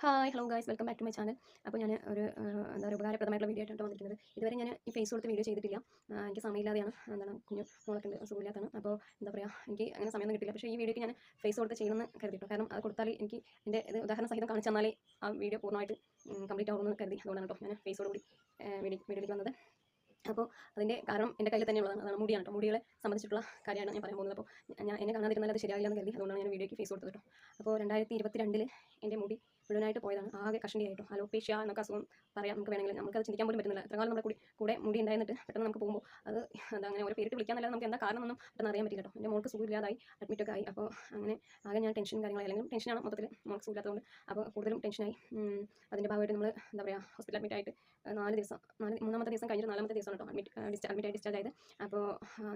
Hi hello guys welcome back to my channel അപ്പോൾ ഞാൻ ഒരു എന്താ പറയുക ഉപകാരപ്രദമായിട്ടുള്ള വീഡിയോ ആയിട്ടാണ് വന്നിരിക്കുന്നത്. ഇതുവരെ ഞാൻ ഈ ഫേസ് കൊടുത്ത് വീഡിയോ ചെയ്തിട്ടില്ല. എനിക്ക് സമയമില്ലാതെയാണ്. എന്താണ് കുഞ്ഞു മോളൊക്കെ ഉണ്ട് സുഖമില്ലാത്തതാണ്. അപ്പോൾ എന്താ പറയുക എനിക്ക് അങ്ങനെ സമയമൊന്നും കിട്ടില്ല പക്ഷേ ഈ വീഡിയോക്ക് ഞാൻ ഫേസ് കൊടുത്ത് ചെയ്യണമെന്ന് കരുതിയിട്ടോ. കാരണം അത് കൊടുത്താൽ എനിക്ക് എന്റെ ഇത് ഉദാഹരണ സഹിതം കാണിച്ചു തന്നാലേ ആ വീഡിയോ പൂർണമായിട്ട് കംപ്ലീറ്റ് ആവുമെന്ന് കരുതി. അതുകൊണ്ടാണ് കേട്ടോ ഞാൻ ഫേസോട് കൂടി വീഡിയോ വീഡിയോയിലേക്ക് വന്നത്. അപ്പോൾ അതിന്റെ കാരണം എന്റെ കയ്യിൽ തന്നെയുള്ളതാണ് അതാണ് മുടിയാണ് കേട്ടോ. മുടികളെ സംബന്ധിച്ചിട്ടുള്ള കാര്യമാണ് ഞാൻ പറയാൻ പോകുന്നത്. അപ്പോൾ ഞാൻ എന്നെ കാണാതിരുന്നാൽ അത് ശരിയാവില്ല എന്ന് കരുതി. അതുകൊണ്ടാണ് ഞാൻ വീഡിയോയ്ക്ക് ഫേസ് കൊടുത്തത് കേട്ടോ. അപ്പോൾ രണ്ടായിരത്തി ഇരുപത്തി രണ്ടിൽ എന്റെ മുടി മുഴുവനായിട്ട് പോയതാണ്. ആകെ കഷണ്ടിയായിട്ടും? അലോപേഷ്യ എന്നൊക്കെ അസുഖം പറയാം. നമുക്ക് വേണമെങ്കിൽ നമുക്കത് ചിന്തിക്കാൻ പോലും പറ്റുന്നില്ല. എത്ര കാലം നമ്മുടെ കൂടി കൂടെ മുടി ഉണ്ടായിരുന്നിട്ട് പെട്ടെന്ന് നമുക്ക് പോകുമ്പോൾ അത് അങ്ങനെ ഒരു പേരിട്ട് വിളിക്കാന്നല്ലാതെ നമുക്ക് എന്താ കാരണം ഒന്നും പെട്ടെന്ന് അറിയാൻ പറ്റില്ല കേട്ടോ. എന്റെ മോൾക്ക് സുഖമില്ലാതായി അഡ്മിറ്റൊക്കെ ആയി. അപ്പോൾ അങ്ങനെ ആകെ ഞാൻ ടെൻഷൻ കാര്യങ്ങൾ അല്ലെങ്കിൽ ടെൻഷനാണ് മൊത്തത്തിൽ മോൾക്ക് സുഖമില്ലാത്തതുകൊണ്ട്. അപ്പോൾ കൂടുതലും ടെൻഷനായി അതിന്റെ ഭാഗമായിട്ട് നമ്മൾ എന്താ പറയുക ഹോസ്പിറ്റൽ അഡ്മിറ്റ് ആയിട്ട് നാല് ദിവസം നാല് മൂന്നാമത്തെ ദിവസം കഴിഞ്ഞിട്ട് നാലാമത്തെ ദിവസം കേട്ടോ അഡ്മിറ്റ് ഡിസ്ചാർജ് അഡ്മിറ്റ് ആയി ഡിസ്ചാർജ് ആയത്. അപ്പോൾ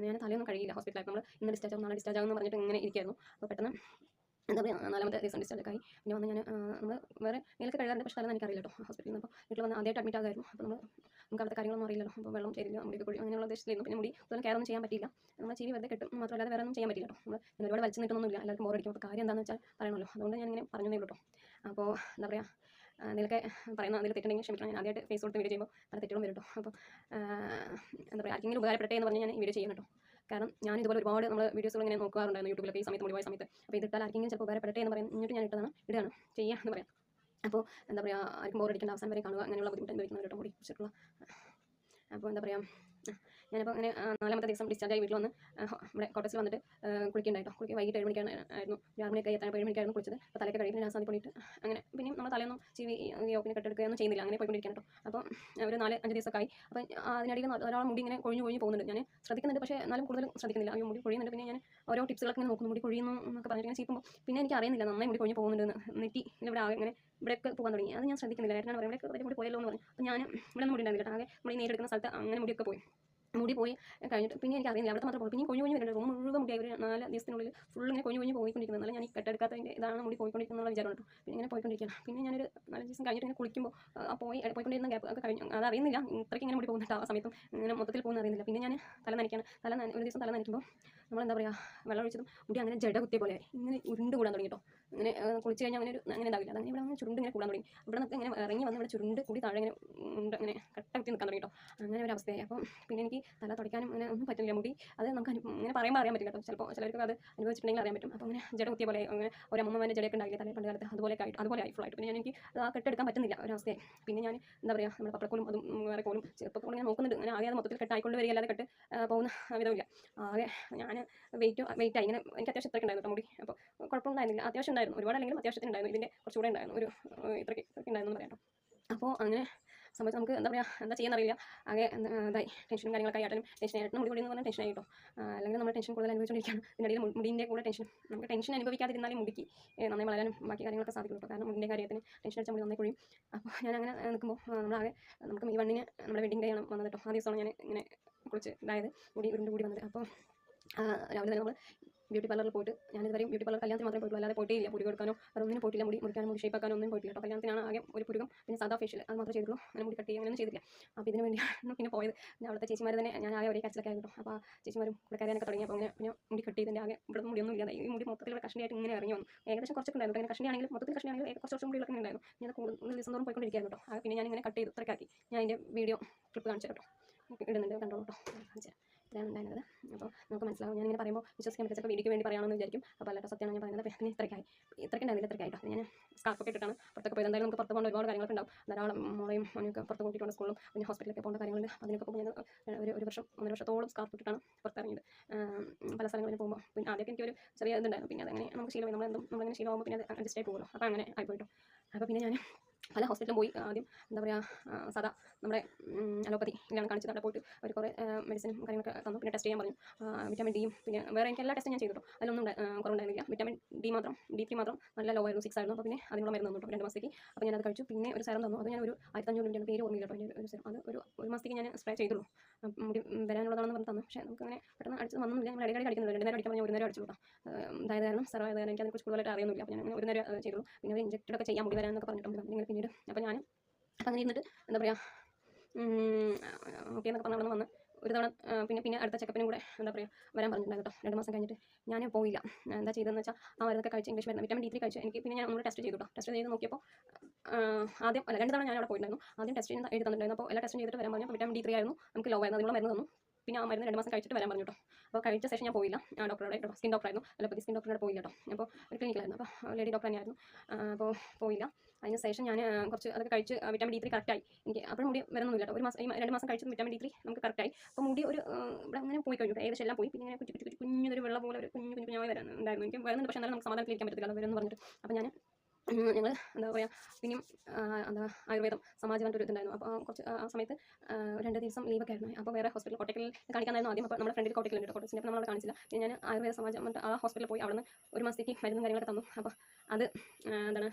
ഞാൻ തലയൊന്നും കഴിയില്ല ഹോസ്പിറ്റലായിട്ട് നമ്മൾ ഇന്ന് ഡിസ്ചാർജ് ആവും നാളെ ഡിസ്ചാർജ് ആവും എന്ന് പറഞ്ഞിട്ട് ഇങ്ങനെ ഇരിക്കായിരുന്നു. അപ്പോൾ പെട്ടെന്ന് എന്താ പറയുക നാലാമത്തെ ദിവസം ഡിസ്ചാർജ് ആയി. പിന്നെ വന്ന് ഞാൻ നമ്മൾ വേറെ മേലൊക്കെ കഴുകാറുണ്ട് പക്ഷേ അതൊന്നും എനിക്കറിയില്ല കേട്ടോ. ഹോസ്പിറ്റലിൽ നിന്ന് അപ്പോൾ വീട്ടിൽ വന്ന് ആദ്യമായിട്ട് അഡ്മിറ്റ് ആകായിരുന്നു. അപ്പോൾ നമ്മൾ നമുക്ക് അവിടുത്തെ കാര്യങ്ങളൊന്നും അറിയില്ലല്ലോ. അപ്പോൾ വെള്ളം ചേരില്ല മുടിയൊക്കെ കുഴി അങ്ങനെയുള്ള ഉദ്ദേശത്തിലായിരുന്നു. പിന്നെ മുടി ഒന്നും കെയർ ഒന്നും ചെയ്യാൻ പറ്റില്ല നമ്മൾ ചെവി വെറുതെ കിട്ടും. മാത്രമല്ലാതെ വേറെ ഒന്നും ചെയ്യാൻ പറ്റില്ല കേട്ടോ. നമ്മൾ ഒരുപാട് വലിച്ചു നിൽക്കുന്നൊന്നുമില്ല എല്ലാവർക്കും ബോറടിക്കും അപ്പോൾ കാര്യം എന്താണെന്ന് വെച്ചാൽ പറയണമല്ലോ. അതുകൊണ്ട് ഞാൻ ഇങ്ങനെ പറഞ്ഞതേ ഉള്ളൂ കേട്ടോ. അപ്പോൾ എന്താ പറയുക അതിലൊക്കെ പറയുന്ന അതിൽ തെറ്റുണ്ടെങ്കിൽ ക്ഷമിക്കണം. ഞാൻ ആദ്യമായിട്ട് ഫേസ് കൊടുത്ത് വീഡിയോ ചെയ്യുമ്പോൾ പല തെറ്റുകളും വരും കേട്ടോ. അപ്പോൾ എന്താ പറയുക ആർക്കെങ്കിലും ഉപകാരപ്പെട്ടെ എന്ന് പറഞ്ഞ് ഞാൻ വീഡിയോ ചെയ്യണം കേട്ടോ. കാരണം ഞാൻ ഇതുപോലെ ഒരുപാട് നമ്മൾ വീഡിയോസുകൾ ഇങ്ങനെ നോക്കാറുണ്ടായിരുന്നു യൂട്യൂബിലൊക്കെ ഈ സമയത്ത് മുടിവായ സമയത്ത്. അപ്പോൾ ഇതിട്ടാൽ ആർക്കെങ്കിലും ചിലപ്പോൾ ഉപകാരപ്പെടട്ടെ എന്ന് പറയും ഇങ്ങോട്ട് ഞാൻ ഇട്ടതാണ്. ഇടുകയാണ്. ചെയ്യുക എന്ന് പറയാം. അപ്പോൾ എന്താ പറയുക ആർക്കും ബോറടിക്കേണ്ട അവസാനം വരെ കാണുക. അങ്ങനെയുള്ള ബുദ്ധിമുട്ട് അനുഭവിക്കുന്നവർ കേട്ടോ മുടി കുറിച്ചിട്ടുള്ള അപ്പോൾ എന്താ പറയുക ഞാനിപ്പോൾ അങ്ങനെ നാലാമത്തെ ദിവസം ഡിസ്ചാർജ് ആയി വീട്ടിൽ വന്ന് നമ്മുടെ കോട്ടസിൽ വന്നിട്ട് കുളിക്കുന്നുണ്ടായിട്ടോ കുളിക്കുക വൈകിട്ട് ഏഴ് മണിക്കാണ് ആയിരുന്നു. ഒരു ആറ് മണിയൊക്കെ എത്താൻ ഏഴ് മണിക്കായിരുന്നു കുളിച്ചത്. അപ്പോൾ തലയൊക്കെ കഴുകി ഞാൻ സാധനം പോയിട്ട് അങ്ങനെ പിന്നെ നമ്മൾ തലയൊന്നും ചീവി യോക്കിനെ കെട്ടെടുക്കുകയൊന്നും ചെയ്യുന്നില്ല. അങ്ങനെ പോയിക്കൊണ്ടിരിക്കണം കേട്ടോ അപ്പോൾ ഒരു നാല് അഞ്ച് ദിവസമൊക്കെ ആയി അപ്പോൾ അതിനിടയിൽ ഒരാൾ മുടി ഇങ്ങനെ കൊഴിഞ്ഞു കൊഴിഞ്ഞ് പോകുന്നുണ്ട്. ഞാൻ ശ്രദ്ധിക്കുന്നുണ്ട് പക്ഷേ എന്നാലും കൂടുതലും ശ്രദ്ധിക്കുന്നില്ല. അയ്യോ മുടി കൊഴിയുന്നുണ്ട്. പിന്നെ ഞാൻ ഓരോ ടിപ്സുകളൊക്കെ ഇങ്ങനെ നോക്കുന്നു. മുടി കൊഴിയുന്നു എന്നൊക്കെ പറഞ്ഞിട്ട് ഇങ്ങനെ ചെയ്യുമ്പോൾ പിന്നെ എനിക്ക് അറിയുന്നില്ല നന്നായി മുടി കൊഴിഞ്ഞ് പോകുന്നുണ്ട് നെറ്റി ഇവിടെ ഇങ്ങനെ ഇവിടെയൊക്കെ പോകാൻ തുടങ്ങി. അത് ഞാൻ ശ്രദ്ധിക്കുന്നില്ല. ഏട്ടനാണ് പറയുമ്പോൾ ഇവിടെ പോയല്ലോ എന്ന് പറഞ്ഞു. അപ്പോൾ ഞാൻ ഇവിടെ മുടി ഉണ്ടായിരുന്നില്ല ആകെ നമ്മൾ ഈ നേരിടുന്ന സ്ഥലത്ത് അങ്ങനെ മുടിയൊക്കെ പോയി. മുടി പോയി കഴിഞ്ഞിട്ട് പിന്നെ എനിക്ക് അറിയില്ല അവിടെ മാത്രം പോയി. പിന്നെ കൊഞ്ഞു കൊഞ്ഞു വരുന്നുണ്ട് മുഴുവൻ മുടി ഒരു നാല് ദിവസത്തിനുള്ളിൽ ഫുൾ ഇങ്ങനെ കൊഞ്ഞു കൊഞ്ഞു പോയിക്കൊണ്ടിരിക്കുന്നത് ഞാൻ ഈ കെട്ടെടുക്കാത്തതിന്റെ ഇതാണ് മുടി പോയിക്കൊണ്ടിരിക്കുന്നത് വിചാരം കേട്ടോ പിന്നെ ഇങ്ങനെ പോയിക്കൊണ്ടിരിക്കുകയാണ്. പിന്നെ ഞാനൊരു നാല് ദിവസം കഴിഞ്ഞിട്ട് ഇങ്ങനെ കുളിക്കുമ്പോൾ പോയി പോയിക്കൊണ്ടിരുന്ന ഗ്യാപ്പ് ഒക്കെ കഴിഞ്ഞു. അത് അറിയുന്നില്ല. ഇത്രയ്ക്ക് ഇങ്ങനെ മുടി പോകുന്നുണ്ട്? ആ സമയത്തും ഇങ്ങനെ മൊത്തത്തിൽ പോകുന്ന അറിയുന്നില്ല. പിന്നെ ഞാൻ തല നനയ്ക്കാണ്. തല ഒരു ദിവസം തല നനയ്ക്കുമ്പോൾ നമ്മളെന്താ പറയുക വെള്ളം ഒഴിച്ചതും മുടി അങ്ങനെ ജട കുത്തിയ പോലെ ഇങ്ങനെ ഉരുണ്ട് കൂടാൻ തുടങ്ങി കേട്ടോ അങ്ങനെ കുളിച്ച് കഴിഞ്ഞാൽ അങ്ങനെ ഒരു അങ്ങനെ ഉണ്ടാവില്ല അതങ്ങനെ ഇവിടെ അങ്ങനെ ചുരുണ്ട് ഇങ്ങനെ കൂടാൻ തുടങ്ങി. ഇവിടെ നിന്നൊക്കെ ഇങ്ങനെ ഇറങ്ങി വന്ന് ഇവിടെ ചുരുണ്ട് കൂടി താഴെ ഇങ്ങനെ ഉണ്ട് അങ്ങനെ നിൽക്കാൻ തുടങ്ങി കേട്ടോ അങ്ങനെ ഒരു അവസ്ഥയായി. അപ്പം പിന്നെ എനിക്ക് തല തുടയ്ക്കാനും അങ്ങനെ ഒന്നും പറ്റില്ല മുടി അത് നമുക്ക് ഇങ്ങനെ പറയുമ്പോൾ അറിയാൻ പറ്റില്ല കേട്ടോ. ചിലപ്പോൾ ചിലർക്ക് അത് അനുഭവിച്ചിട്ടുണ്ടെങ്കിൽ അറിയാൻ പറ്റും. അപ്പോൾ അങ്ങനെ ജട കുത്തിയ പോലെ അങ്ങനെ ഒരു അമ്മമ്മേന്റെ ജടയൊക്കെ ഉണ്ടാകില്ല തലയിൽ പണ്ട് കാലത്ത് അതുപോലെ ആയിട്ട് അതുപോലെ ആയി ആയിട്ട്. പിന്നെ ഞാൻ എനിക്ക് ആ കെട്ടെടുക്കാൻ പറ്റുന്നില്ല ഒരവസ്ഥയായി പിന്നെ ഞാൻ എന്താ പറയുക നമ്മുടെ പപ്പടക്കോലും അതും വേറെ കോലും ചെറുപ്പക്കോളും ഞാൻ നോക്കുന്നുണ്ട്. അങ്ങനെ ആകെ അത് മൊത്തത്തിൽ കെട്ടായിക്കൊണ്ട് വരിക അല്ലാതെ കെട്ട് പോകുന്ന വിധമില്ല. ആകെ ഞാൻ വെയിറ്റ് വെയിറ്റ് ആയി. ഇങ്ങനെ എനിക്ക് അത്യാവശ്യം ഇത്രയ്ക്ക് ഉണ്ടായിരുന്നു മുടി. അപ്പോൾ കുഴപ്പമുണ്ടായിരുന്നില്ല അത്യാവശ്യം ഉണ്ടായിരുന്നു. ഒരുപാട് അല്ലെങ്കിലും അത്യാവശ്യത്തിന് ഉണ്ടായിരുന്നു. ഇതിന്റെ കുറച്ചുകൂടെ ഉണ്ടായിരുന്നു. ഒരു ഇത്രയ്ക്ക് ഉണ്ടായിരുന്നു എന്ന് പറയാം അപ്പോൾ അങ്ങനെ സംബന്ധിച്ച് നമുക്ക് എന്താ പറയുക എന്താ ചെയ്യാന്നറിയില്ല. ആകെ ഇതായി. ടെൻഷനും കാര്യങ്ങളൊക്കെ ആയിട്ടും ടെൻഷൻ ആയിട്ട് മുടി കൂടി പറഞ്ഞാൽ ടെൻഷൻ ആയിട്ടോ അല്ലെങ്കിൽ നമ്മൾ ടെൻഷൻ കൂടുതൽ അനുഭവിച്ചുകൊണ്ടിരിക്കുകയാണ്. ഇതിനിടയിൽ മുടിന്റെ കൂടെ ടെൻഷൻ. നമുക്ക് ടെൻഷൻ അനുഭവിക്കാതിരുന്നാലേ മുടിക്ക് നന്നായി വളരാനും ബാക്കി കാര്യങ്ങളൊക്കെ സാധിക്കുള്ളൂ കാരണം മുടിന്റെ കാര്യത്തിന് ടെൻഷൻ അടിച്ചാൽ മുടി നന്നായി കൊഴിയും. അപ്പോൾ ഞാൻ അങ്ങനെ നിൽക്കുമ്പോൾ നമ്മളാകെ നമുക്ക് ഈ വണ്ണിന് നമ്മുടെ വെഡിങ് ഡേ ആണ് വന്നത് കേട്ടോ. ആ ദിവസമാണ് ഞാൻ ഇങ്ങനെ കുളിച്ച് ഇതായത് മുടി ഉരുണ്ട് കൂടി വന്നത്. അപ്പോൾ രാവിലെ തന്നെ നമ്മൾ ബ്യൂട്ടി പാർലറിൽ പോയിട്ട് ഞാൻ ഇതുവരെയും ബ്യൂട്ടി പാർലർ കല്യാണത്തിന് മാത്രമേ പോയിട്ടുള്ളൂ. അല്ലാതെ പോയിട്ടേ ഇല്ല മുടി കൊടുക്കാനോ ഒന്നിനും പോയിട്ടില്ല. മുടി മുറിക്കാനോ മുടി ഷേപ്പ് ആക്കാനോ ഒന്നും പോയിട്ടില്ല കേട്ടോ. കല്യാണത്തിനാണ് ആകെ ഒരു പുരുകം പിന്നെ സാധാ ഫേഷ്യൽ അത് മാത്രമേ ചെയ്തിട്ടുള്ളൂ അങ്ങനെ മുടി കട്ട് ചെയ്യുക അങ്ങനെയൊന്നും ചെയ്തില്ല അപ്പോൾ ഇതിന് വേണ്ടിയാണ് പിന്നെ പോയത്. പിന്നെ അവിടുത്തെ ചേച്ചിമാർ തന്നെ ഞാൻ ആകെ ഒരേ കച്ചിലൊക്കെ ആയിരുന്നു അപ്പോൾ ചേച്ചിമാരും ഇവിടെ കരയാനൊക്കെ തുടങ്ങി. അപ്പോൾ അങ്ങനെ പിന്നെ മുടി കട്ട് ചെയ്തതിന്റെ ആകെ ഇവിടെ മുടിയൊന്നും ഇല്ലാതെ ഈ മുടി മൊത്തത്തിൽ കഷ്ണിയായിട്ട് ഇങ്ങനെ ഇറങ്ങി വന്നു. ഏകദേശം കുറച്ചൊക്കെ ഉണ്ടായിരുന്നു. അങ്ങനെ കഷ്ണിയാണെങ്കിലും മൊത്തത്തിൽ കഷ്ണിയാണെങ്കിലും കുറച്ച് കുറച്ച് മുടികളൊക്കെ ഉണ്ടായിരുന്നു. ഞാൻ അത് കൂടുതൽ ദിവസം തോറും പോയിക്കൊണ്ടിരിക്കുകയായിരുന്നു കേട്ടോ. ആ പിന്നെ ഞാൻ ഇങ്ങനെ കട്ട് ചെയ്തു. ഇത്രയ്ക്കാക്കി ഞാൻ അതിന്റെ വീഡിയോ ക്ലിപ്പ് കാണിച്ചു കേട്ടോ. ഇടുന്നുണ്ട്. കണ്ടോളൂ കേട്ടോ. കാണിച്ചു തരാം. ഇതാണ് ഉണ്ടായിരുന്നത് അപ്പോൾ നമുക്ക് മനസ്സിലാവും. ഞാനിങ്ങനെ പറയുമ്പോൾ വിശ്വസിക്കാൻ പറ്റും ചിലപ്പോൾ വേണ്ടി പറയാമെന്ന് വിചാരിക്കും. അപ്പോൾ അല്ലാത്ത സത്യമാണ് ഞാൻ പറയുന്നത് പിന്നെ ഇത്രയ്ക്കായി. ഇത്രയ്ക്ക് ഉണ്ടായിരുന്നില്ല ഇത്രയ്ക്കായിട്ടോ ഞാൻ സ്കാർപ്പൊക്കെ ഇട്ടിട്ടാണ് പുറത്തൊക്കെ പോയത്. എന്തായാലും നമുക്ക് പുറത്ത് പോകേണ്ട ഒരുപാട് കാര്യങ്ങളൊക്കെ ഉണ്ടാവും. ധാരാളം മോളെയും മോനെയൊക്കെ പുറത്ത് കൂട്ടിയിട്ടുണ്ട് സ്കൂളും പിന്നെ ഹോസ്പിറ്റലിലൊക്കെ പോകേണ്ട കാര്യങ്ങളുണ്ട്. അതിനൊക്കെ പോകുമ്പോൾ ഞാൻ ഒരു ഒരു വർഷം ഒന്നര വർഷത്തോളം സ്കാർപ്പ് ഇട്ടിട്ടാണ് പുറത്തിറങ്ങിയത്. പല സ്ഥലങ്ങളിൽ പോകുമ്പോൾ. പിന്നെ ആദ്യമൊക്കെ എനിക്കൊരു ചെറിയ ഇതുണ്ടായിരുന്നു. പിന്നെ അതങ്ങനെ നമുക്ക് ശീലമായി. നമ്മളെന്തും നമ്മളങ്ങനെ ശീലമാകുമ്പോൾ പിന്നെ അത് അഡ്ജസ്റ്റ് ആയി പോകുമല്ലോ. അപ്പോൾ അങ്ങനെ ആയിപ്പോയിട്ടോ. അപ്പോൾ പിന്നെ ഞാൻ പല ഹോസ്പിറ്റലും പോയി ആദ്യം എന്താ പറയുക സാധാ നമ്മുടെ അലോപ്പതി ഇല്ലാണ് കാണിച്ചത്. അവിടെ പോയിട്ട് അവർ കുറേ മെഡിസിനും കാര്യങ്ങളൊക്കെ തന്നു. പിന്നെ ടെസ്റ്റ് ചെയ്യാൻ പറഞ്ഞു. വിറ്റാമിൻ ഡിയും പിന്നെ വേറെ എനിക്ക് എല്ലാ ടെസ്റ്റും ഞാൻ ചെയ്തു കേട്ടോ അതിലൊന്നും കുറവുണ്ടായിരുന്നില്ല. വിറ്റാമിൻ ഡി മാത്രം ഡി ത്രീ മാത്രം നല്ല ലോ ആയിരുന്നു സിക്സ് ആയിരുന്നു. അപ്പോൾ പിന്നെ അതിനുള്ള മരുന്ന് തന്നു രണ്ട് മാസത്തേക്ക്. അപ്പോൾ ഞാനത് കഴിച്ചു. പിന്നെ ഒരു സെറം തന്നു. അത് ഞാൻ ഒരു ആയിരത്തഞ്ഞൂറ് രൂപയുടെ പേര് ഓർമ്മയില്ല കേട്ടോ ഒരു സെറം അത് ഒരു ഒരു മാസത്തേക്ക് ഞാൻ സ്പ്രേ ചെയ്തുള്ളൂ. മുടി വരാനുള്ളതാണെന്ന് പറഞ്ഞ് തന്നു. പക്ഷേ നമുക്ക് അങ്ങനെ പെട്ടെന്ന് അടിച്ച് വന്നില്ല നമ്മൾ ഇടയ്ക്ക് അടിക്കുന്നില്ല രണ്ട് നേരം അടിക്കാൻ പറഞ്ഞാൽ ഒരു നേരം അടിച്ചു കേട്ടോ അതായത് കാരണം സെറം കാരണം എനിക്ക് അതിനെക്കുറിച്ച് കൂടുതലായിട്ട് അറിയുന്നില്ല അപ്പോൾ ഞാൻ ഒരു നേരം ചെയ്തുള്ളൂ ചെയ്തു. പിന്നെ ഒരു ഇഞ്ചക്റ്റഡ് ചെയ്യാൻ മുടി വരാനൊക്കെ പറഞ്ഞിട്ടുണ്ട്. നിങ്ങൾ പിന്നീട് അപ്പോൾ ഞാൻ അപ്പം അങ്ങനെ ഇരുന്നിട്ട് എന്താ പറയുക ഓക്കെ എന്നൊക്കെ പറഞ്ഞ് വന്ന് ഒരു തവണ പിന്നെ പിന്നെ അടുത്ത ചെക്കപ്പിനും കൂടെ എന്താ പറയുക വരാൻ പറഞ്ഞിട്ടുണ്ടായിരുന്നു കേട്ടോ. രണ്ട് മാസം കഴിഞ്ഞിട്ട് ഞാൻ പോയില്ല. എന്താ ചെയ്തതെന്ന് വെച്ചാൽ ആ മരുന്നൊക്കെ കഴിച്ച് ഇംഗ്ലീഷ് മരുന്ന് വിറ്റാമിൻ ഡി ത്രീ കഴിച്ചു. എനിക്ക് പിന്നെ ഞാൻ നമ്മൾ ടെസ്റ്റ് ചെയ്തു കേട്ടോ. ടെസ്റ്റ് ചെയ്ത് നോക്കിയപ്പോൾ ആദ്യം അല്ല രണ്ട് തവണ ഞാൻ അവിടെ പോയിട്ടുണ്ടായിരുന്നു. ആദ്യം ടെസ്റ്റ് ചെയ്യുന്ന എഴുതി തന്നിട്ടുണ്ടായിരുന്നു അപ്പോൾ എല്ലാ ടെസ്റ്റ് ചെയ്തിട്ട് വരാൻ പറഞ്ഞു. വിറ്റാമിൻ ഡി ത്രീ ആയിരുന്നു. നമുക്ക് ലോ ആയിരുന്നു. അതിനുള്ള മരുന്ന് തന്നു. പിന്നെ ആ മരുന്ന് രണ്ട് മാസം കഴിച്ചിട്ട് വരാൻ പറഞ്ഞു കേട്ടോ അപ്പോൾ കഴിച്ച ശേഷം ഞാൻ പോയില്ല ഡോക്ടറുടെ സ്കിൻ ഡോക്ടറായിരുന്നു അലോപ്പതി സ്കിൻ ഡോക്ടറുടെ പോയില്ല കേട്ടോ അപ്പോൾ ഒരു ക്ലിനിക്കിലായിരുന്നു അപ്പോൾ ലേഡി ഡോക്ടർ തന്നെയായിരുന്നു അപ്പോൾ പോയില്ല അതിന് ശേഷം ഞാൻ കുറച്ച് അതൊക്കെ കഴിച്ച് വിറ്റാമിൻ ഡി ത്രീ കറക്റ്റായി എനിക്ക് അപ്പോൾ മുടി വരുന്നൊന്നുമില്ല കേട്ടോ ഒരു മാസം രണ്ട് മാസം കഴിച്ചത് വിറ്റാമിൻ ഡി ത്രീ നമുക്ക് കറക്റ്റായി അപ്പോൾ മുടി ഒരു ഇവിടെ അങ്ങനെ പോയി കഴിഞ്ഞു. ഏകദേശം എല്ലാം പോയി പിന്നെ ഇങ്ങനെ കുറ്റി കുറ്റി കുഞ്ഞൊരു വെള്ളം പോലെ ഒരു കുഞ്ഞു കുഞ്ഞു കുഞ്ഞായി വരാൻ ഉണ്ടായിരുന്നു എനിക്ക് വരുന്നുണ്ട് പക്ഷേ എന്നാലും നമുക്ക് സമാധാനത്തിലിരിക്കാൻ പറ്റത്തില്ല വരുന്നു പറഞ്ഞിട്ട് അപ്പോൾ ഞാൻ ഞങ്ങൾ എന്താ പറയുക പിന്നെയും എന്താ ആയുർവേദം സമാജം ഒരു ഇതുണ്ടായിരുന്നു. അപ്പോൾ കുറച്ച് ആ സമയത്ത് രണ്ട് ദിവസം ലീവൊക്കെ ആയിരുന്നു. അപ്പോൾ വേറെ ഹോസ്പിറ്റൽ കോട്ടക്കലിൽ കാണിക്കാനായിരുന്നു ആദ്യം. അപ്പോൾ നമ്മുടെ ഫ്രണ്ടിൽ കോട്ടക്കലുണ്ട് ഉണ്ട് കോട്ടക്സിന്റെ അപ്പോൾ നമ്മൾ കാണിച്ചില്ല. പിന്നെ ഞാൻ ആയുർവേദ സമാജം എന്നിട്ട് ആ ഹോസ്പിറ്റലിൽ പോയി അവിടെ നിന്ന് ഒരു മാസത്തേക്ക് മരുന്നും കാര്യങ്ങളൊക്കെ തന്നു. അപ്പോൾ അത് എന്താണ്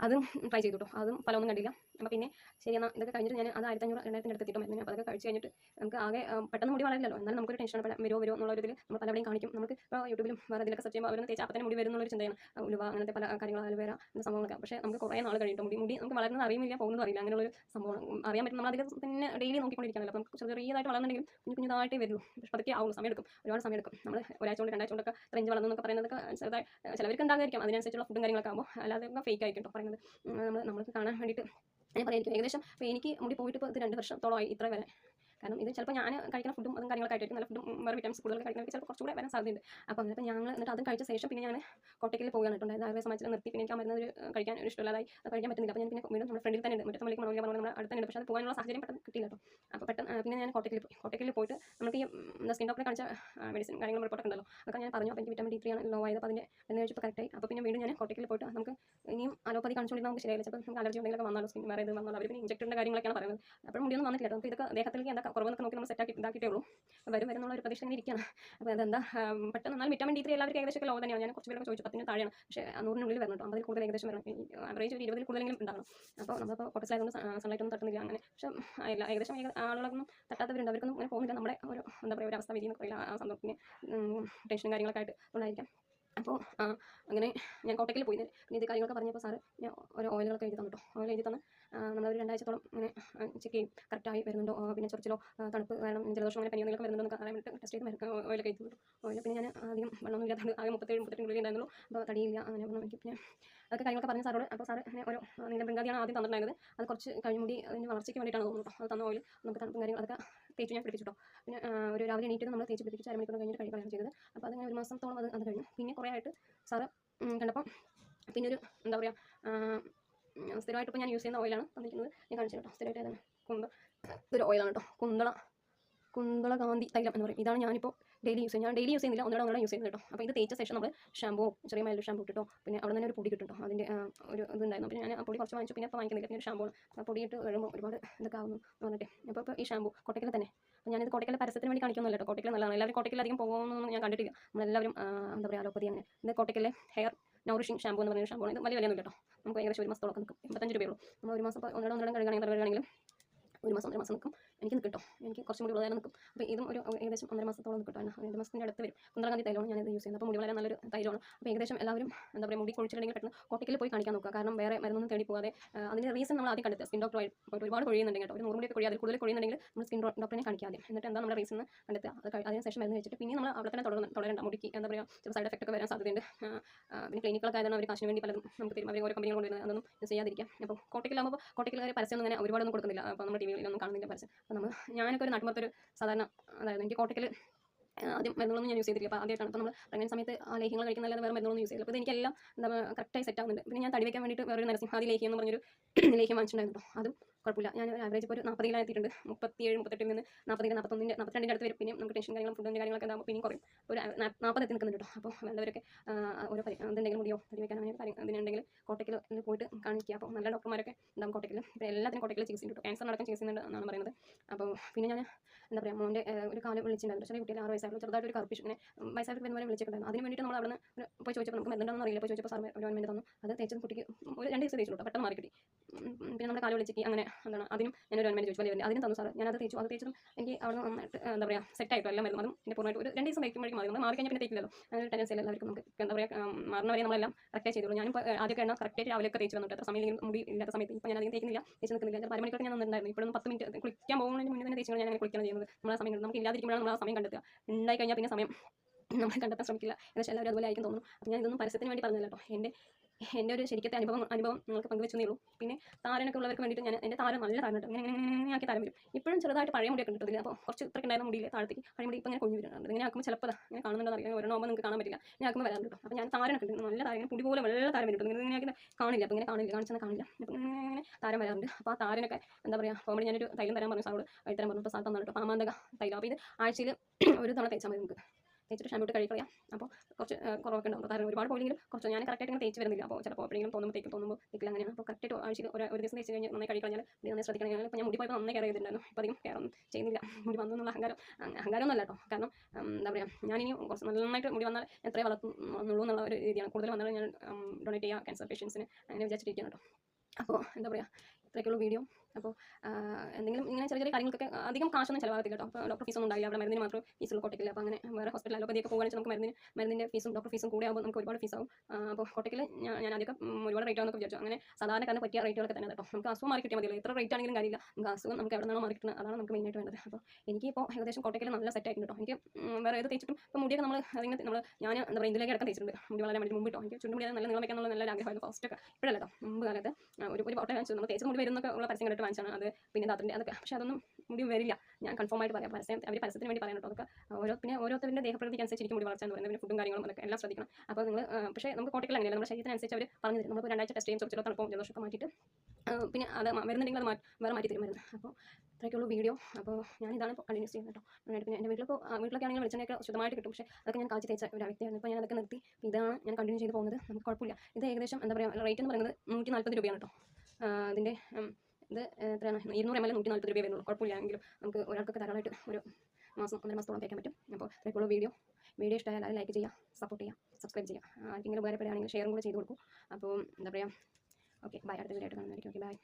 അതും ട്രൈ ചെയ്തു കേട്ടോ. അതും ഫലമൊന്നും കണ്ടില്ല. അപ്പോൾ പിന്നെ ശരി എന്നാൽ ഇതൊക്കെ കഴിഞ്ഞിട്ട് ഞാൻ അത് ആയിരത്തി അഞ്ഞൂറ് രണ്ടായിരത്തിന്റെ അടുത്ത് കിട്ടും. അപ്പോൾ അതൊക്കെ കഴിച്ച് കഴിഞ്ഞിട്ട് നമുക്ക് ആകെ പെട്ടെന്ന് മുടി വളരില്ലല്ലോ. എന്നാലും നമുക്കൊരു ടെൻഷൻ വരുമോ വരുമോ എന്നുള്ള ഒരു ഇതിൽ നമ്മൾ പലവിടെയും കാണിക്കും. നമുക്ക് ഇപ്പോൾ യൂട്യൂബിലും വേറെ ഇതിലൊക്കെ സെർച്ച് ചെയ്യുമ്പോൾ അവരൊന്ന് തേച്ച് അപ്പം തന്നെ മുടി വരും എന്നുള്ളൊരു ചിന്തയാണ്. ഉലുവ അങ്ങനത്തെ പല കാര്യങ്ങൾ അലുവേര എന്ന സംഭവങ്ങളൊക്കെ. പക്ഷേ നമുക്ക് കുറേ നാൾ കഴിഞ്ഞിട്ട് മുടി മുടി നമുക്ക് വളരുന്നത് അറിയുന്നില്ല പോകുന്നത് അറിയില്ല. അങ്ങനെയുള്ളൊരു സംഭവമാണ് ഉം, അറിയാൻ പറ്റും. നമ്മൾ അതിൽ പിന്നെ ഡെയിലി നോക്കിക്കൊണ്ടിരിക്കാനല്ലോ. അപ്പോൾ നമുക്ക് ചെറിയ ചെറിയതായിട്ട് വളർന്നുണ്ടെങ്കിലും കുഞ്ഞു കുഞ്ഞുതായിട്ടേ വരുള്ളൂ. പക്ഷേ പതുക്കെ ആവുള്ളൂ. സമയം എടുക്കും ഒരുപാട് സമയം എടുക്കും നമ്മൾ ഒരാഴ്ച കൊണ്ട് രണ്ടാഴ്ച കൊണ്ടൊക്കെ റേഞ്ച് വളർന്നു എന്നൊക്കെ പറയുന്നതൊക്കെ ചെറുതായി ചിലവർക്ക് ഉണ്ടാകാതിരിക്കാം അതിനനുസരിച്ചുള്ള ഫുഡും കാര്യങ്ങളൊക്കെ ആകുമ്പോൾ അല്ലാതെ ഫേക്ക് ആയിരിക്കും കേട്ടോ പറയുന്നത്. നമ്മൾ നമ്മൾക്ക് കാണാൻ വേണ്ടിയിട്ട് ഞാൻ പറയാം എനിക്ക് ഏകദേശം ഇപ്പോൾ എനിക്ക് മുടി പോയിട്ട് ഇപ്പോൾ ഇത് രണ്ട് വർഷത്തോളമായി ഇത്ര വരെ. കാരണം ഇത് ചിലപ്പോൾ ഞാൻ കഴിക്കുന്ന ഫുഡും അതും കാര്യങ്ങളൊക്കെ ആയിരിക്കും നല്ല ഫുഡും വേറെ വിറ്റാമിൻസ് കൂടുതൽ കഴിക്കുന്നത് ചിലപ്പോൾ കുറച്ചുകൂടെ വരാൻ സാധ്യതയുണ്ട്. അപ്പോൾ അങ്ങനെ ഞങ്ങൾ എന്നിട്ട് അതും കഴിച്ച ശേഷം പിന്നെ ഞാൻ കോട്ടയ്ക്കിൽ പോകാൻ കേട്ടോ. ആയുർവേദ സമാജത്തിൽ നിർത്തി പിന്നെ എനിക്ക് ആ കഴിക്കാൻ ഒരു ഇഷ്ടമില്ലാതായി. അത് കഴിക്കാൻ പറ്റുന്നില്ല. അപ്പോൾ ഞാൻ പിന്നെ വീണ്ടും നമ്മുടെ ഫ്രണ്ടിൽ തന്നെ ഉണ്ട് മറ്റേ മലയ്ക്ക് പറഞ്ഞ നമ്മുടെ അടുത്ത് തന്നെ പക്ഷേ അത് പോകാനുള്ള സാഹചര്യം പെട്ടെന്ന് കിട്ടിയില്ല കേട്ടോ. അപ്പോൾ പെട്ടെന്ന് പിന്നെ ഞാൻ കോട്ടയ്ക്കിൽ പോയി. കോട്ടയ്ക്കിൽ പോയിട്ട് നമുക്ക് ഈ സ്കിൻ ഡോക്ടറെ കാണിച്ച മെഡിസിൻ കാര്യങ്ങൾ റിപ്പോർട്ട് ഉണ്ടല്ലോ. അതൊക്കെ ഞാൻ പറഞ്ഞു. അപ്പോൾ എനിക്ക് വിറ്റാമിൻ ഡി ത്രീ ആണ് ലോ ആയത്. അപ്പോൾ അതിന്റെ എന്ന് കഴിച്ചപ്പോൾ കറക്റ്റായി അപ്പോൾ പിന്നെ വീണ്ടും ഞാൻ കോട്ടയ്ക്കിൽ പോയിട്ട് നമുക്ക് ഇനിയും അലോപ്പതി കാണിച്ചുകൊണ്ടിരുന്ന നമുക്ക് ശരിയായില്ല. ചിലപ്പോൾ നമുക്ക് അലർജി ഉണ്ടെങ്കിലൊക്കെ വന്നാലോ സ്കിൻ വേറെ ഇത് വന്നാലോ. അവർ പിന്നെ ഇഞ്ചക്ടറിന്റെ കാര്യങ്ങളൊക്കെയാണ് പറയുന്നത്. അപ്പോൾ മുടിയൊന്നും വന്നിട്ടില്ല. നമുക്ക് ഇതൊക്കെ ദേഹത്തിലേക്ക് എന്താ കുറവെന്നൊക്കെ നോക്കി നമ്മൾ സെറ്റാക്കി ഇതാക്കിയിട്ടേ ഉള്ളൂ. വരും വരുന്നുള്ള ഒരു പ്രതീക്ഷ ഇങ്ങനെ ഇരിക്കുകയാണ്. അപ്പോൾ അതെന്താ പെട്ടെന്ന് എന്നാൽ വിറ്റാമിൻ ഡി ത്രീ എല്ലാവർക്കും ഏകദേശം ലോ തന്നെയാണ്. ഞാൻ കുറച്ച് പേരൊക്കെ ചോദിച്ചു പത്തിന് താഴെയാണ്. പക്ഷേ നൂറിനുള്ളിൽ വരണം കേട്ടോ. അമ്പതിൽ കൂടുതൽ ഏകദേശം വരണം. ആവറേജ് ഒരു ഇരുപതിൽ കൂടുതലെങ്കിലും ഉണ്ടാകണം. അപ്പോൾ നമ്മളിപ്പോൾ കോട്ടസിലായതുകൊണ്ട് സൺലൈറ്റ് ഒന്നും തട്ടുന്നില്ല. അങ്ങനെ പക്ഷേ ഇല്ല ഏകദേശം ഏക- ആളുകളൊന്നും തട്ടാത്തവരുണ്ട്. അവർക്കൊന്നും അങ്ങനെ പോകുന്നില്ല. നമ്മുടെ ഒരു എന്താ പറയുക ഒരു അവസ്ഥ വിധി എന്നൊക്കെ പറയില്ല. ആ സംഭവത്തിന് ടെൻഷനും കാര്യങ്ങളൊക്കെ ആയിട്ട്. ഉണ്ടായിരിക്കാം അപ്പോൾ അങ്ങനെ ഞാൻ കോട്ടയ്ക്കിൽ പോയി. പിന്നെ ഇത് കാര്യങ്ങളൊക്കെ പറഞ്ഞപ്പോൾ സാറ് ഞാൻ ഓരോ ഓയിലുകളൊക്കെ എഴുതി തന്നു കേട്ടോ ഓയിൽ എഴുതി തന്ന് നമ്മളൊരു രണ്ടാഴ്ചത്തോളം ഇങ്ങനെ ചെക്ക് ചെയ്യും. കറക്റ്റായി വരുന്നുണ്ടോ? പിന്നെ ചൊറിച്ചിലോ തണുപ്പ് കാരണം ജലദോഷം അങ്ങനെ പനി എന്തെങ്കിലും വരുന്നുണ്ടോ എന്ന് അറിയാൻ വേണ്ടി ടെസ്റ്റ് ചെയ്ത് മരുന്ന് ഓയിലൊക്കെ എഴുതി തന്നു ഓയിൽ പിന്നെ ഞാൻ ആദ്യം വെള്ളമൊന്നും ഇല്ലാത്തത് ആകെ മുപ്പത്തേഴ് മുപ്പത്തെട്ട് ഉള്ളിൽ ഉണ്ടായിരുന്നുള്ളൂ. അപ്പോൾ തടിയില്ല അങ്ങനെ ഒന്നും എനിക്ക് പിന്നെ അതൊക്കെ കാര്യങ്ങളൊക്കെ പറഞ്ഞ സാറോട് അപ്പോൾ സാറ് അങ്ങനെ ഓരോ നീല ബംഗാദിയാണ് ആദ്യം തന്നിട്ടുണ്ടായത് അത് കുറച്ച് കഴിഞ്ഞുകൂടി അതിന്റെ വളർച്ചയ്ക്ക് വേണ്ടിയിട്ടാണ് തോന്നുന്നു കേട്ടോ. അത് തന്ന ഓയിൽ നമുക്ക് തണുപ്പും കാര്യങ്ങൾ അതൊക്കെ തേച്ച് ഞാൻ പിടിപ്പിച്ചു കേട്ടോ പിന്നെ ഒരു രാവിലെ എണീറ്റ് നമ്മൾ തേച്ച് പിടിപ്പിച്ച് അരമണിക്കൂർ കഴിഞ്ഞിട്ട് കഴിക്കുകയാണ് ചെയ്തത്. അപ്പോൾ അതങ്ങനെ ഒരു മാസത്തോളം അത് അത് കഴിഞ്ഞു. പിന്നെ കുറേ ആയിട്ട് സാറ് കണ്ടപ്പം പിന്നെ ഒരു എന്താ പറയുക സ്ഥിരമായിട്ട് ഇപ്പോൾ ഞാൻ യൂസ് ചെയ്യുന്ന ഓയിലാണ് തന്നിരിക്കുന്നത്. ഞാൻ കാണിച്ചു കേട്ടോ സ്ഥിരമായിട്ട് ഏതാണ്? കുന്ത ഇതൊരു ഓയിലാണ് കേട്ടോ കുന്തള കുന്തള കാന്തി തൈലം എന്ന് പറയും. ഇതാണ് ഞാനിപ്പോൾ ഡെയിലി യൂസ് ചെയ്യും ഞാൻ ഡെയിലി യൂസ് ചെയ്യുന്നില്ല. ഒന്നുകൂടെ ഒന്നുകൂടെ യൂസ് ചെയ്യുന്നത് കേട്ടോ. അപ്പോൾ ഇത് തേച്ച ശേഷം നമ്മൾ ഷാമ്പൂ ചെറിയ മൈൽഡ് ഷാമ്പൂ ഇട്ടോ പിന്നെ അവിടെ തന്നെ ഒരു പൊടി കിട്ടും അതിന്റെ ഒരു ഇതുണ്ടായിരുന്നു പിന്നെ ഞാൻ ആ പൊടി കുറച്ച് വാങ്ങിച്ചു. പിന്നെ ഇപ്പോൾ വാങ്ങിക്കുന്നില്ല. പിന്നെ ഒരു ഷാമ്പൂ ആ പൊടി ഇട്ട് കഴിയുമ്പോൾ ഒരുപാട് ഇതൊക്കെ ആവുന്നു എന്ന് പറഞ്ഞിട്ട്. അപ്പോൾ ഇപ്പോൾ ഈ ഷാമ്പൂ കോട്ടയ്ക്കൽ തന്നെ. അപ്പോൾ ഞാനിത് കോട്ടയ്ക്കൽ പരസ്യത്തിന് വേണ്ടി കാണിക്കുന്നില്ല കേട്ടോ. കോട്ടയ്ക്കൽ നല്ലതാണ്. എല്ലാവരും കോട്ടയ്ക്കൽ അധികം പോകുമെന്നൊന്നും ഞാൻ കണ്ടിട്ടില്ല. നമ്മളെല്ലാവരും എന്താ പറയുക അലോപ്പതി അങ്ങനെ ഇത് കോട്ടയ്ക്കലെ ഹെയർ നൗറിഷിംഗ് ഷാമ്പൂ എന്ന് പറയുന്ന ഷാമ്പൂ ഇത് വലിയ വിലയൊന്നും കേട്ടോ. നമുക്ക് ഏകദേശം ഒരു മാസത്തോളം നിൽക്കും. എൺപത്തഞ്ച് രൂപയുള്ളൂ നമ്മൾ ഒരു മാസം ഒന്നര ഒന്നര കഴുകണമെങ്കിൽ കഴുകണമെങ്കിലും ഒരു മാസം ഒന്നര മാസം നിൽക്കും എനിക്ക് നിൽക്കും കേട്ടോ എനിക്ക് കുറച്ച് മുടി വളരെ നിൽക്കും അപ്പോൾ ഇതും ഒരു ഏകദേശം ഒന്നര മാസത്തോളം നിൽക്കും എന്നാൽ രണ്ട് മാസത്തിന്റെ അടുത്ത് വരും. കുന്തറഗാന്ധി തൈലമാണ് ഞാനിത് യൂസ് ചെയ്യുന്നത്. അപ്പോൾ മുടി വളരെ നല്ലൊരു തൈലമാണ്. അപ്പോൾ ഏകദേശം എല്ലാവരും എന്താ പറയുക മുടി കുഴിച്ചിട്ടുണ്ടെങ്കിൽ പെട്ടെന്ന് കോട്ടയ്ക്കിൽ പോയി കാണിക്കാൻ നോക്കുക. കാരണം വേറെ മരുന്നൊന്നും തേടി പോകാതെ അതിന്റെ റീസൺ നമ്മൾ ആദ്യം കണ്ടെത്തുക. സ്കിൻ ഡോക്ടറായി പോയിട്ട് ഒരുപാട് കൊഴിയുന്നുണ്ടെങ്കിൽ കേട്ടോ ഒരു നൂറ് മുടിയൊക്കെ കൊഴിയാതെ കൂടുതൽ കൊഴിയുന്നുണ്ടെങ്കിൽ നമ്മൾ സ്കിൻ ഡോക്ടറിനെ കാണിക്കാതെ എന്നിട്ട് എന്താ നമ്മുടെ റീസൺ കണ്ടെത്തുക. അത് അതിനുശേഷം അതിന് ശേഷം മരുന്ന് വെച്ചിട്ട് പിന്നെ നമ്മൾ അവിടെ തന്നെ തുടങ്ങുന്നത് തുടരേണ്ട. മുടിക്ക് എന്താ പറയുക ചില സൈഡ് എഫക്റ്റ് ഒക്കെ വരാൻ സാധ്യതയുണ്ട്. പിന്നെ ക്ലിനിക്കുകളൊക്കെ ആയതാണ് അവർ കാശിന് വേണ്ടി പലതും നമുക്ക് തരും അവർ ഓരോ കമ്പനികൾ കൊണ്ടുവരുന്നത് അതൊന്നും ചെയ്യാതിരിക്കുക അപ്പോൾ കോട്ടയ്ക്കിലാകുമ്പോൾ കോട്ടയ്ക്കിൽ പരസ്യം അങ്ങനെ ഒരുപാടൊന്നും കൊടുക്കുന്നില്ല. അപ്പോൾ നമ്മൾ ടി വിയിലൊന്നും കാണുന്നില്ല പരസ്യം. അപ്പോൾ നമ്മൾ ഞാനൊക്കെ ഒരു നാട്ടുമ്പത്തൊരു സാധാരണ അതായത് എനിക്ക് കോട്ടയ്ക്കൽ ആദ്യം മരുന്നുകളൊന്നും ഞാൻ യൂസ് ചെയ്തിട്ടില്ല. അപ്പോൾ ആദ്യമായിട്ടാണ്. അപ്പോൾ നമ്മൾ പ്രഗ്നന്റ് സമയത്ത് ആ ലേഹ്യങ്ങൾ കഴിക്കുന്നതല്ലാതെ വേറെ മരുന്നുകളൊന്നും യൂസ് ചെയ്തില്ല. അപ്പോൾ ഇതെനിക്കെല്ലാം എന്താ കറക്റ്റായി സെറ്റ് ആവുന്നുണ്ട്. പിന്നെ ഞാൻ തടി വെക്കാൻ വേണ്ടിയിട്ട് വേറൊരു നരസിംഹാദി ലേഹ്യം എന്ന് പറഞ്ഞൊരു ലേഹ്യം വാങ്ങിച്ചിട്ടുണ്ടായിരുന്നു. അതും കുഴപ്പമില്ല. ഞാൻ ആവറേജ് ഇപ്പോൾ ഒരു നാൽപ്പതിലാണ് എത്തിയിട്ടുണ്ട് മുപ്പത്തിയേഴ് മുപ്പത്തെട്ടിൽ നിന്ന് നാൽപ്പതിൽ നാൽപ്പത്തൊന്നിന്റെ നാൽപ്പത്തിരണ്ടിന്റെ അടുത്ത് വരും. പിന്നെ നമുക്ക് ടെൻഷൻ കാര്യങ്ങളും ഫുഡിന്റെ കാര്യങ്ങളൊക്കെ ഉണ്ടാകുമ്പോൾ പിന്നെയും കുറയും. ഒരു നാൽപ്പത് എത്തി നിൽക്കുന്നുണ്ട് കേട്ടോ. അപ്പോൾ വേണ്ടവരൊക്കെ ഓരോ പരി എന്തെങ്കിലും മുടിയോ തടി വയ്ക്കാൻ അങ്ങനെ കാര്യം അതിനുണ്ടെങ്കിൽ കോട്ടയ്ക്കിൽ പോയിട്ട് കാണിക്കുക. അപ്പോൾ നല്ല ഡോക്ടർമാരൊക്കെ ഉണ്ടാകും കോട്ടയ്ക്കിൽ ഇപ്പോൾ എല്ലാത്തിനും കോട്ടയ്ക്കിൽ ചികിത്സ കേട്ടോ. ക്യാൻസർ നടക്കാൻ ചികിത്സയുണ്ട് എന്നാണ് പറയുന്നത്. അപ്പോൾ പിന്നെ ഞാൻ എന്താ പറയുക മോന്റെ ഒരു കാലം വിളിച്ചിട്ടുണ്ടായിരുന്നു. ചെറിയ കുട്ടിയിൽ ആറ് വയസ്സായിട്ടുള്ള. ചെറുതായിട്ട് ഒരു കറുപ്പിച്ച് ഇങ്ങനെ വയസ്സായിട്ട് വരുന്നവരെ വിളിച്ചിട്ടുണ്ടായിരുന്നു അതിന് വേണ്ടിയിട്ട് നമ്മൾ അവിടെ നിന്ന് പോയി ചോദിച്ചപ്പോൾ നമുക്ക് എന്താണെന്ന് അറിയില്ല. പോയി ചോദിച്ചപ്പോൾ സാർ ഒരു ഓയിൻമെന്റ് തന്നു. അത് തേച്ചത് കുട്ടിക്ക് ഒരു രണ്ട് ദിവസം തേച്ചു പെട്ടെന്ന് മാറി കിട്ടി. പിന്നെ നമ്മുടെ കാലം വിളിച്ചിട്ട് അങ്ങനെ എന്താണ് അതിനും ഞാനൊരു അനുമതി ചോദിച്ചു. വലിയ അതിനും തന്നു സാർ ഞാനത് തേച്ചു. അത് തേച്ചതും എനിക്ക് അവിടെ നിന്ന് നന്നായിട്ട് എന്താ പറയുക സെറ്റ് ആയിട്ടോ എല്ലാം വരുന്നതും അതും എന്റെ പൂർണമായിട്ട് ഒരു രണ്ട് ദിവസം തേക്കുമ്പോഴേക്കും മാറി മാറി കഴിഞ്ഞാൽ പിന്നെ തേക്കില്ലല്ലോ. അങ്ങനെ ടെൻഡൻസി എല്ലാവർക്കും നമുക്ക് എന്താ പറയുക മാറുന്നവരെ നമ്മളെല്ലാം കറക്റ്റായി ചെയ്തോളൂ ഞാനും ആദ്യമൊക്കെ എണ്ണം കറക്റ്റായിട്ട് രാവിലെയൊക്കെ തേച്ച് വന്നിട്ട്. അത്ര സമയം മുടി ഇല്ലാത്ത സമയത്ത് ഇപ്പോൾ ഞാൻ അധികം തേക്കുന്നില്ല. തേച്ച് നിൽക്കുന്നില്ല. ചിലപ്പോൾ അരമണിക്കൂർ ഞാൻ നിന്നിട്ടുണ്ടായിരുന്നു. ഇപ്പോൾ പത്ത് മിനിറ്റ് കുളിക്കാൻ പോകുന്നതിന് മുന്നേ തന്നെ തേച്ച് ഞാൻ കുളിക്കാൻ ചെയ്യുന്നത്. നമ്മളെ സമയം. നമുക്ക് ഇല്ലാതിരിക്കുമ്പോഴാണ് നമ്മൾ ആ സമയം കണ്ടെത്തുക. ഉണ്ടായി കഴിഞ്ഞാൽ പിന്നെ സമയം നമ്മൾ കണ്ടെത്താൻ ശ്രമിക്കില്ല. എന്നുവെച്ചാൽ എല്ലാവരും അതുപോലെ ആയിരിക്കും തോന്നുന്നു. അപ്പോൾ ഞാൻ ഇതൊന്നും പരസ്യത്തിന് വേണ്ടി പറഞ്ഞില്ല കേട്ടോ. എന്റെ എന്റെ ഒരു ശരിക്കത്തെ അനുഭവം അനുഭവം നിങ്ങൾക്ക് പങ്കുവെച്ചേ ഉള്ളൂ. പിന്നെ താരനൊക്കെ ഉള്ളവർക്ക് വേണ്ടിയിട്ട് ഞാൻ എന്റെ താരം നല്ല താരം ഇങ്ങനെ ഇങ്ങനെ ഇങ്ങനെ ആക്കി താരം വരും. ഇപ്പോഴും ചെറുതായിട്ട് പഴയ മുടിയൊക്കെ കിട്ടത്തില്ല അപ്പോൾ കുറച്ച് ഇത്രയ്ക്ക് ഉണ്ടായിരുന്ന മുടിയിൽ താഴത്തേക്ക്. പഴയ മുടി ഇപ്പോൾ ഇങ്ങനെ കൊഞ്ഞു വരുന്നുണ്ട്. ഇങ്ങനെ ആക്കുമ്പോൾ ചിലപ്പോൾ ഇങ്ങനെ കാണുന്നുണ്ടെന്ന് അറിയാം ഒരെണ്ണം ആകുമ്പോൾ നിങ്ങൾക്ക് കാണാൻ പറ്റില്ല. ഇങ്ങനെ ആക്കുമ്പോൾ വരാൻ കിട്ടും. അപ്പോൾ ഞാൻ താരനൊക്കെ ഉണ്ട് നല്ല താരം പുടി പോലെ വെള്ള താരം വരും ഇങ്ങനെ ഇങ്ങനെ കാണില്ല. അപ്പോൾ ഇങ്ങനെ കാണില്ല. കാണിച്ചാൽ കാണില്ല. അപ്പോൾ ഇങ്ങനെ താരം വരാറുണ്ട്. അപ്പോൾ ആ താരനൊക്കെ എന്താ പറയുക കോമഡി ഞാനൊരു തൈലം തരാൻ പറഞ്ഞു. സാറോട് വൈത്തരം പറഞ്ഞപ്പോൾ സാർ തന്നു കേട്ടോ. പാമാന്തക തൈലം. അപ്പോൾ ഇത് ആഴ്ചയിൽ ഒരു തവണ തേച്ചാൽ മതി നമുക്ക്. തേച്ചിട്ട് ഷാമ്പൂട്ട് കഴിക്കളയാം അപ്പോൾ കുറച്ച് കുറവൊക്കെ ഉണ്ടാവും. താരം ഒരുപാട് പോയില്ലെങ്കിലും കുറച്ച് ഞാൻ കറക്റ്റായിട്ട് അങ്ങനെ തേച്ച് വരുന്നില്ല. അപ്പോൾ ചിലപ്പോൾ എപ്പോഴെങ്കിലും തോന്നുമ്പോൾ തേക്കും തോന്നുമ്പോൾ തേക്കില്ല അങ്ങനെയാണ് അപ്പോൾ കറക്റ്റായിട്ട് ആഴ്ചയിൽ ഒരു ഒരു ദിവസം തേച്ച് കഴിഞ്ഞാൽ നന്നായി കഴിക്കളഞ്ഞാൽ മുടി നന്നായി ശ്രദ്ധിക്കണം. ഇപ്പോൾ ഞാൻ മുടി പോയപ്പോൾ നന്നായി കയറി ചെയ്തിട്ടുണ്ടായിരുന്നു. ഇപ്പോൾ അധികം കയറും ചെയ്യുന്നില്ല. മുടി വന്നു എന്നുള്ള അഹങ്കാരം അഹ് അഹങ്കാരമൊന്നുമല്ല കേട്ടോ. കാരണം എന്താ പറയുക ഞാനിനി കുറച്ച് നന്നായിട്ട് മുടി വന്നാൽ എത്രയേ വളർത്തുന്നുള്ളൂ എന്നുള്ള ഒരു രീതിയാണ്. കൂടുതൽ വന്നാൽ ഞാൻ ഡൊണേറ്റ് ചെയ്യുക ക്യാൻസർ പേഷ്യൻസിന് അങ്ങനെ വിചാരിച്ചിരിക്കുകയാണ് കേട്ടോ. അപ്പോൾ എന്താ പറയുക ഇത്രയൊക്കെയുള്ള വീഡിയോ അപ്പോൾ എന്തെങ്കിലും ഇങ്ങനെ ചെറിയ ചെറിയ കാര്യങ്ങൾക്കൊക്കെ അധികം കാശൊന്നും ചിലവാകത്തില്ല കേട്ടോ. ഡോക്ടർ ഫീസൊന്നും ഉണ്ടാവില്ല. അവിടെ മരുന്നിന് മാത്രം ഫീസുള്ള കോട്ടയ്ക്കില്ല അപ്പോൾ അങ്ങനെ വേറെ ഹോസ്പിറ്റൽ അലോപ്പതിയൊക്കെ പോകുകയാണെങ്കിൽ നമുക്ക് മരുന്നിന് മരുന്നിന്റെ ഫീസും ഡോക്ടർ ഫീസും കൂടെ ആകുമ്പോൾ നമുക്ക് ഒരുപാട് ഫീസാവും അപ്പോൾ കോട്ടയ്ക്കിൽ ഞാൻ ഞാൻ ആദ്യമൊക്കെ ഒരുപാട് റേറ്റ് ആണെന്നൊക്കെ വിചാരിച്ചു. അങ്ങനെ സാധാരണക്കാരന് പറ്റിയ റേറ്റുകളൊക്കെ തന്നെ കേട്ടോ. നമുക്ക് അസുഖം മാറി കിട്ടിയാൽ മതിയല്ലോ. എത്ര റേറ്റ് ആണെങ്കിലും കാര്യമില്ല. നമുക്ക് അസുഖം നമുക്ക് എവിടെ നിന്നാണോ മാറി കിട്ടുന്നത് അതാണ് നമുക്ക് മെയിനായിട്ട് വേണ്ടത്. അപ്പോൾ എനിക്കിപ്പോൾ ഏകദേശം കോട്ടയ്ക്കിൽ നല്ല സെറ്റ് ആയിട്ടുണ്ട് കേട്ടോ. എനിക്ക് വേറെ ഏത് തേച്ചിട്ടും ഇപ്പോൾ മുടിയൊക്കെ നമ്മൾ അതിങ്ങനെ നമ്മൾ ഞാൻ എന്താ പറയുക ഇതിലേക്ക് അടക്കം തേച്ചിട്ടുണ്ട്. മുടി വളരെ വേണ്ടി മുമ്പ് കേട്ടോ എനിക്ക് ചുണ്ടുമുടി നല്ല നീളം വെക്കാനുള്ള നല്ല ആഗ്രഹമായിരുന്നു. ഫസ്റ്റ് ഒക്കെ. ഇപ്പോഴല്ല മുമ്പ് കാലത്ത് ഒരു ഒരു ഫോട്ടോ കാണിച്ചു നമ്മൾ തേച്ചത് മുടി വരുന്നൊക്കെ ഉള്ള പരസ്യം കണ്ടിട്ട് വാങ്ങിച്ചാണ് അത് പിന്നെ ദാത്രന്റെ അതൊക്കെ. പക്ഷേ അതൊന്നും മുടി വരില്ല. ഞാൻ കൺഫേം ആയിട്ട് പറയാം. പരസ്യം അവർ പരസ്യത്തിന് വേണ്ടി പറയാൻ കേട്ടോ അതൊക്കെ. ഓരോ പിന്നെ ഓരോരുത്തരുടെ ദേഹപ്രകൃതിക്ക് അനുസരിച്ച് മുടി വളർച്ച എന്ന് പറയുന്നത്. പിന്നെ ഫുഡും കാര്യങ്ങളും അതൊക്കെ എല്ലാം ശ്രദ്ധിക്കണം. അപ്പോൾ നിങ്ങൾ പക്ഷേ നമുക്ക് കോട്ടയ്ക്കൽ അങ്ങനെയല്ല. നമ്മുടെ ശരീരത്തിനനുസരിച്ച് അവർ പറഞ്ഞു തരും. നമ്മൾ രണ്ടാഴ്ച ടെസ്റ്റ് ചെയ്യും കുറച്ചുള്ള തണുപ്പും ജലദോഷമൊക്കെ മാറ്റിയിട്ട് പിന്നെ അത് വരുന്നുണ്ടെങ്കിൽ അത് മാറ്റി വേറെ മാറ്റി തരും മരുന്ന്. അപ്പോൾ ഇത്രയൊക്കെയുള്ളൂ വീഡിയോ. അപ്പോൾ ഞാൻ ഇതാണ് കണ്ടിന്യൂസ് ചെയ്യുന്നത് കേട്ടോ. പിന്നെ എന്റെ വീട്ടിലൊക്കെ വീട്ടിലൊക്കെ ആണെങ്കിൽ വെളിച്ചെണ്ണയൊക്കെ ശുദ്ധമായിട്ട് കിട്ടും. പക്ഷേ അതൊക്കെ ഞാൻ കാച്ചി തേച്ച ഒരു വ്യക്തിയാണ്. ഇപ്പോൾ ഞാൻ അതൊക്കെ നിർത്തി. ഇതാണ് ഞാൻ കണ്ടിന്യൂ ചെയ്ത് പോകുന്നത്. നമുക്ക് കുഴപ്പമില്ല. ഇത് ഏകദേശം എന്താ പറയുക റേറ്റ് എന്ന് പറയുന്നത് നൂറ്റി നാൽപ്പത് രൂപയാണ് കേട്ടോ. അതിന്റെ ഇത് എത്രയാണ്? ഇരുന്നൂറ് എം എൽ നൂറ്റി നാൽപ്പത് രൂപയെ വരുന്നുള്ളൂ. കുഴപ്പമില്ല എങ്കിലും നമുക്ക് ഒരാൾക്കൊക്കെ ധാരാളമായിട്ട് ഒരു മാസം ഒന്നര മാസത്തോളം തേക്കാൻ പറ്റും. അപ്പോൾ ഇപ്പോൾ വീഡിയോ. വീഡിയോ ഇഷ്ടമായാൽ അത് ലൈക്ക് ചെയ്യുക സപ്പോർട്ട് ചെയ്യുക സബ്സ്ക്രൈബ് ചെയ്യുക. ആർക്കെങ്കിലും ഉപകാരപ്പെടുകയാണെങ്കിൽ ഷെയറും കൂടെ ചെയ്ത് കൊടുക്കും. അപ്പോൾ എന്താ പറയുക ഓക്കെ ബൈ അടുത്ത വീഡിയോ ആയിട്ട് കാണുന്നതായിരിക്കും. Okay bye